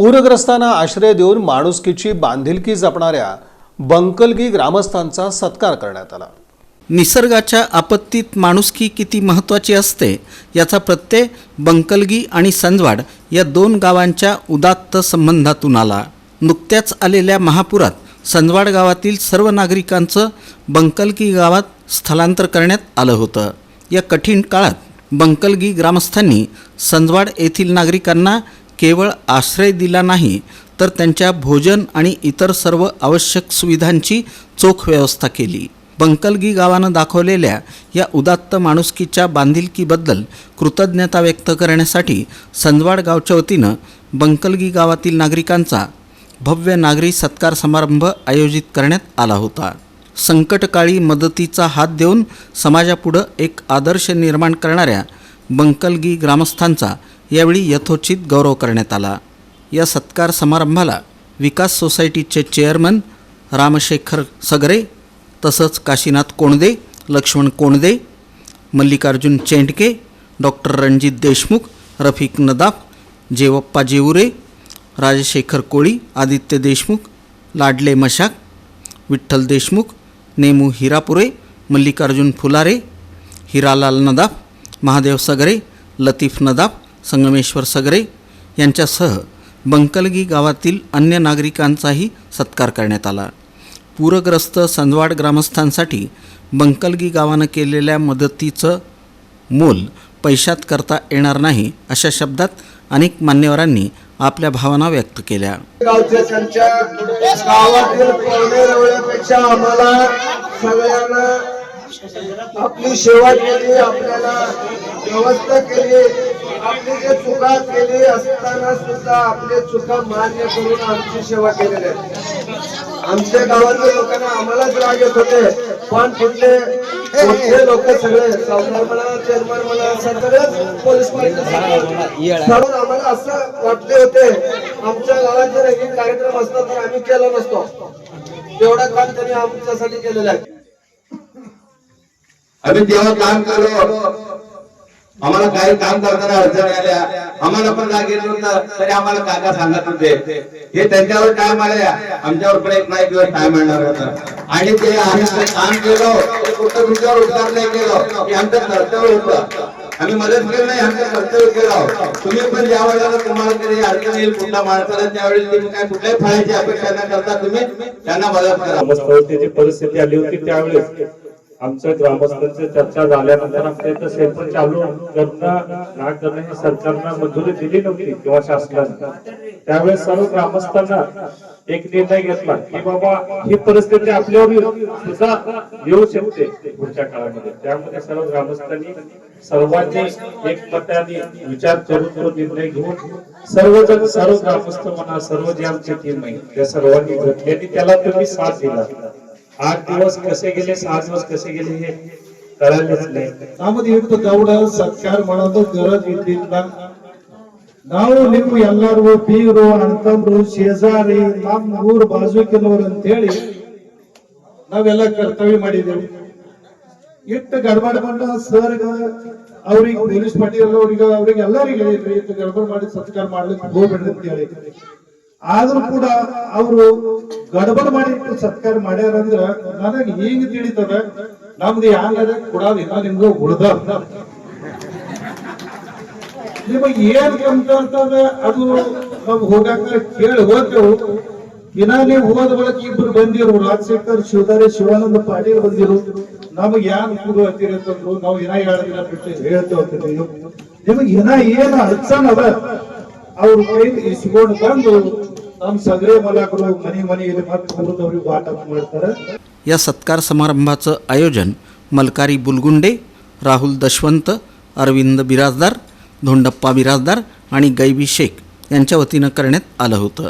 पूरग्रस्तांना आश्रय देऊन माणुसकीची बांधिलकी जपणाऱ्या बंकलगी ग्रामस्थांचा सत्कार करण्यात आला. निसर्गाच्या आपत्तीत माणुसकी किती महत्त्वाची असते याचा प्रत्यय बंकलगी आणि संजवाड या दोन गावांच्या उदात्त संबंधातून आला. नुकत्याच आलेल्या महापुरात संजवाड गावातील सर्व नागरिकांचं बंकलगी गावात स्थलांतर करण्यात आलं होतं. या कठीण काळात बंकलगी ग्रामस्थांनी संजवाड येथील नागरिकांना केवळ आश्रय दिला नाही तर त्यांच्या भोजन आणि इतर सर्व आवश्यक सुविधांची चोख व्यवस्था केली. बंकलगी गावानं दाखवलेल्या या उदात्त माणुसकीच्या बांधिलकीबद्दल कृतज्ञता व्यक्त करण्यासाठी संजवाड गावच्या वतीनं बंकलगी गावातील नागरिकांचा भव्य नागरी सत्कार समारंभ आयोजित करण्यात आला होता. संकटकाळी मदतीचा हात देऊन समाजापुढं एक आदर्श निर्माण करणाऱ्या बंकलगी ग्रामस्थांचा यावेळी यथोचित गौरव करण्यात आला. या सत्कार समारंभाला विकास सोसायटीचे चेअरमन रामशेखर सगरे तसंच काशीनाथ कोणदे लक्ष्मण कोणदे मल्लिकार्जुन चेंडके डॉक्टर रणजित देशमुख रफिक नदाफ जेवप्पा जेवुरे राजशेखर कोळी आदित्य देशमुख लाडले मशाक विठ्ठल देशमुख नेमू हिरापुरे मल्लिकार्जुन फुलारे हिरालाल नदाफ महादेव सगरे लतीफ नदाफ संगमेश्वर सगरे यांच्यासह बंकलगी गावातील अन्य नागरिकांचाही सत्कार करण्यात आला. पूरग्रस्त संदवाड ग्रामस्थांसाठी बंकलगी गावानं केलेल्या मदतीचं मोल पैशात करता येणार नाही अशा शब्दात अनेक मान्यवरांनी आपल्या भावना व्यक्त केल्या. गावातील आम्हाला सगळ्यांना आपली सेवा केली आपल्याला व्यवस्था केली आपली जे चुका केली असताना सुद्धा आपले चुका मान्य करून आमची सेवा केलेली आहे. आमच्या गावातल्या लोकांना आम्हालाच राग येत होते. पण कुठले मोठे लोक सगळे सावकार म्हणा चेअरमन म्हणा सगळेच पोलीस म्हणून आम्हाला असं वाटले होते. आमच्या गावात जर एक कार्यक्रम असता तर आम्ही केला नसतो. तेवढा काम त्यांनी आमच्यासाठी केलेला आहे. आम्ही तेव्हा काम केलो. आम्हाला काही काम करताना अडचणी आल्या. आम्हाला पण राग येत तरी आम्हाला काका सांगत होते. हे त्यांच्यावर टाइम आल्या. आमच्यावर पण एक नाही दिवस टाइम येणार होता. आणि ते आम्ही काम केलो कुठं तुमच्यावर उपकार नाही केलो. की आमचं कर्तव्य होतं. आम्ही मदत केली नाही आमचं कर्तव्य केलं. तुम्ही पण ज्या वेळेला तुम्हाला कधी अडचण येईल कुठल्या माणसाला त्यावेळेस तुम्ही काय कुठल्याही फळाची अपेक्षा न करता तुम्ही त्यांना मदत करा. परिस्थिती आली होती त्यावेळेस आमच्या ग्रामस्थांची चर्चा झाल्यानंतर आमच्या इथं सेंटर चालू करणं ना करणं ही सरकारनं मंजुरी दिली नव्हती किंवा शासनानं. त्यावेळेस सर्व ग्रामस्थांना एक निर्णय घेतला की बाबा ही परिस्थिती आपल्यावर सुद्धा येऊ शकते पुढच्या काळामध्ये. त्यामध्ये सर्व ग्रामस्थांनी सर्वांनी एकमताने विचार करून तो निर्णय घेऊन सर्वजण सर्व ग्रामस्थ म्हणा सर्व जे आमची टीम आहे त्या सर्वांनी घेतल्याने त्याला तुम्ही साथ दिला. आठ दिवस कसे गेले सहा दिवस कसे गेले हे कळालेच नाही ನಮ್ಮದು ಇವತ್ತು ಗೌಡ ಸತ್ಕಾರ ಮಾಡೋದು ಗರಜ್ ಇದ್ದಿಲ್ಲ ನಾವು ನೀವು ಎಲ್ಲರೂ ಬೀಗರು ಅಣ್ತಂದ್ರು ಶೇಜಾರಿ ನಮ್ಮ ಊರ್ ಬಾಜುಕಿನವ್ರು ಅಂತ ಹೇಳಿ ನಾವೆಲ್ಲ ಕರ್ತವ್ಯ ಮಾಡಿದ್ದೇವೆ ಇಟ್ಟು ಗಡ್ಬಡ್ ಬಂದ ಸರ್ಗ ಅವ್ರಿಗೆ ಪೊಲೀಸ್ ಪಾಟೀಲ್ ಅವ್ರಿಗೆ ಅವ್ರಿಗೆ ಎಲ್ಲರಿಗೆ ಹೇಳಿದ್ರಿ ಇಟ್ಟು ಗಡ್ಬಡ್ ಮಾಡಿ ಸತ್ಕಾರ ಮಾಡ್ಲಿಕ್ಕೆ ಹೋಗ್ಬೇಡ್ರಿ ಅಂತ ಹೇಳಿ ಆದ್ರೂ ಕೂಡ ಅವರು ಗಡಬಡ ಮಾಡಿ ಸತ್ಕಾರ ಮಾಡ್ಯಾರ ಅಂದ್ರ ನನಗೆ ಈಗ ತಿಳಿತದ? ನಮ್ದು ಯಾರ ಕೂಡ ಇನ್ನ ನಿಮ್ಗೆ ಉಳ್ದ. ನಿಮಗೆ ಏನ್ ಕಂತಂತಂದ ಅದು ನಮ್ಗೆ ಹೋಗಾಕ ಕೇಳಿ ಹೋಗ್ತೇವು. ಇನ್ನ ನೀವು ಹೋದ ಬಳಕ ಇಬ್ರು ಬಂದಿರು, ರಾಜಶೇಖರ್ ಶಿವಧಾರಿ ಶಿವಾನಂದ ಪಾಟೀಲ್ ಬಂದಿರು. ನಮಗ್ ಯಾರು ಕೂಡ ಹತ್ತಿರ ಅಂತಂದ್ರು ನಾವು ಇನ್ನ ಎರಡು ದಿನ ಬಿಟ್ಟು ಹೇಳ್ತೇವೆ. ನಿಮಗ್ ಇನ್ನ ಏನ್ ಅಡಚಣ್ ಅವ್ರ ಕೈ ಇಸ್ಕೊಂಡು ಬಂದು ನಮ್ ಸಗರೆ ಮಲಾಕರು ಮನಿ ಮನೆಯಲ್ಲಿ ಮತ್ತೆ ಕುರಿದವ್ರಿಗೆ ವಾಟ ಮಾಡ್ತಾರೆ या सत्कार समारंभाचं आयोजन मलकारी बुलगुंडे राहुल दशवंत अरविंद बिराजदार धोंडप्पा बिराजदार आणि गैबी शेख यांच्या वतीनं करण्यात आलं होतं